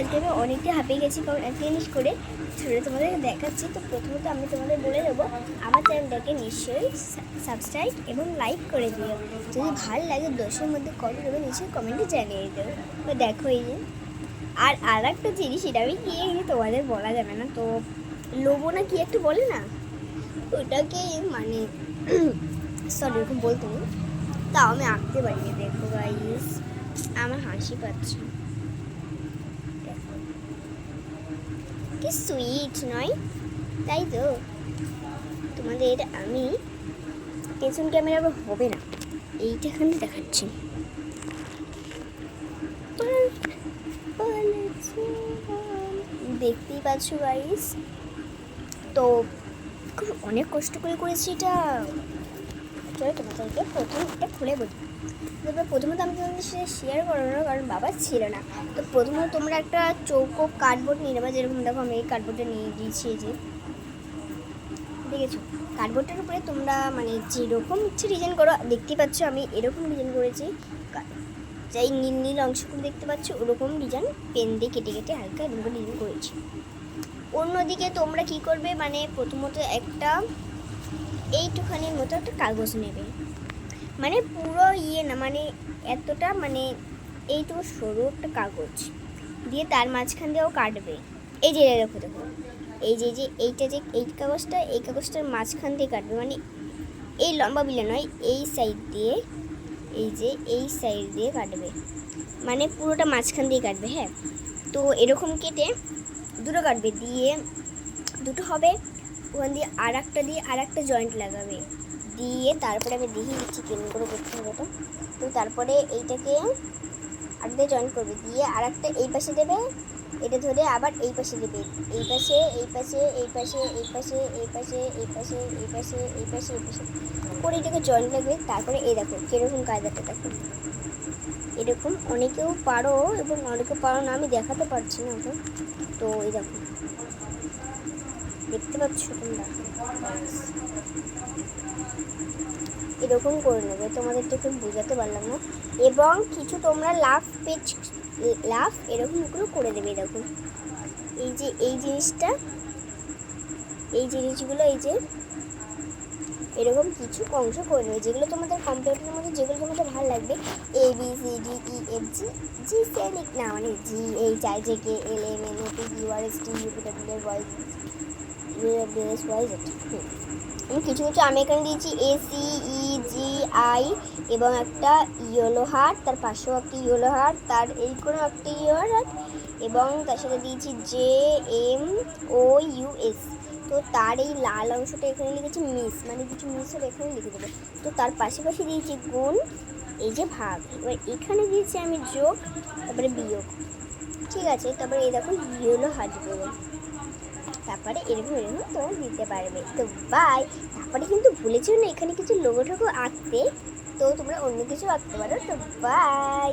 আজকে আমি অনেকটা হাঁপিয়ে গেছি, কারণ একটা জিনিস করে ছেড়ে তোমাদের দেখাচ্ছি। তো প্রথমত আমি তোমাদের বলে দেবো, আমার চ্যানেলটাকে নিশ্চয়ই সাবস্ক্রাইব এবং লাইক করে দিও। যদি ভালো লাগে দোষের মধ্যে কত দেবে নিশ্চয়ই কমেন্টে জানিয়ে দেবো তো দেখো এই যে, আর আর একটা জিনিস এটা আমি কি তোমাদের বলা যাবে না, তো লোবো না কি একটু বলে না? ওটাকে মানে সরি ওরকম বলতে তাও আমি আঁকতে পারিনি, দেখো গাইস আমার হাসি পাচ্ছে দেখো। কি সুইট নয়, তাই তো? তোমাদের আমি পেছন ক্যামেরা হবে না, এইটা এখানে দেখাচ্ছি। দেখতেই পাচ্ছ গাইস তো, খুব অনেক কষ্ট করে করেছি এটা। চলো তোমাদেরকে প্রথম একটা খুলে বলি তবে প্রথমত আমি তোমাদের সাথে শেয়ার করব না, কারণ বাবা ছিল না। তো প্রথমত তোমরা একটা চৌকো কার্ডবোর্ড নিয়ে নেবা, যেরকম দেখো আমি এই কার্ডবোর্ডটা নিয়ে দিয়েছি যে। দেখেছ? কার্ডবোর্ডটার উপরে তোমরা মানে যেরকম ইচ্ছে ডিজাইন করো, দেখতে পাচ্ছ আমি এরকম ডিজাইন করেছি। যাই নীল নীল অংশগুলো দেখতে পাচ্ছ, ওরকম ডিজাইন পেন দিয়ে কেটে কেটে হালকা এরকম ডিজাইন করেছি। অন্যদিকে তোমরা কি করবে মানে প্রথমত একটা এইটুখানির মতো একটা কাগজ নেবে। মানে পুরো ইয়ে না মানে এতটা মানে এইটুকু সরু একটা কাগজ দিয়ে তার মাঝখান দিয়েও কাটবে। এই যে দেখো দেখো। এই যে যে, এইটা যে, এই কাগজটা, এই কাগজটার মাঝখান দিয়ে কাটবে। মানে এই লম্বা বিলে নয়, এই সাইড দিয়ে, এই যে, এই সাইড দিয়ে কাটবে। মানে পুরোটা মাঝখান দিয়ে কাটবে হ্যাঁ? তো এরকম কেটে দুটো কাটবে। দিয়ে দুটো হবে ওখান দিয়ে আর একটা দিয়ে আর একটা জয়েন্ট লাগাবে। দিয়ে তারপরে আমি দেখিয়ে দিচ্ছি কেমন করে করতে হবে এটা তো তারপরে এইটাকে আর দিয়ে জয়েন্ট করবে। দিয়ে আর একটা এই পাশে দেবে, এটা ধরে আবার এই পাশে দেবে। এই পাশে এই পাশে এই পাশে এই পাশে এই পাশে এই পাশে এই পাশে এই পাশে এই পাশে। করে এটাকে জয়েন্ট লাগবে। তারপরে এই দেখো কীরকম কায়দাটা দেখো। এরকম অনেকেও পারো এবং অনেকেও পারো না, আমি দেখাতে পারছি না ওটা। তো এই দেখো। দেখতে পাচ্ছ তোমরা? এরকম করে নেবে তোমাদের তো একটু বোঝাতে পারলাম না। এবং কিছু তোমরা লাভ পেজ লাভ এরকমগুলো করে দেবে, এরকম। এই যে, এই জিনিসটা, এই জিনিসগুলো, এই যে, এরকম কিছু অংশ করে নেবে। যেগুলো তোমাদের কম্পিউটারের মধ্যে, যেগুলো তোমাদের ভালো লাগবে। A B C D E F G G সে না মানে G H I J K L M N O P Q R S T U P W এর Y U S Y Z আমি কিছু কিছু আমি এখানে দিয়েছি A C E G I এবং একটা ইয়েলো হার্ট তার পাশেও একটা ইয়েলো হার্ট তার এই কোনো একটা ইয়েলো হার্ট এবং তার সাথে দিয়েছি J M O U S তো তার এই লাল অংশটা এখানে লিখেছি মিস মানে কিছু মিস হলে এখানে লিখে দেবে তো তার পাশাপাশি দিয়েছি গুণ এই যে ভাগ এবার এখানে দিয়েছি আমি যোগ তারপরে বিয়োগ ঠিক আছে তারপরে এই দেখো ইয়েলো হার্ট তারপরে এরকম এরকম তোমরা দিতে পারবে। তো বাই তারপরে কিন্তু ভুলেছিল না, এখানে কিছু লোগো ঠোগো আঁকতে। তো তোমরা অন্য কিছু আঁকতে পারো, তো বাই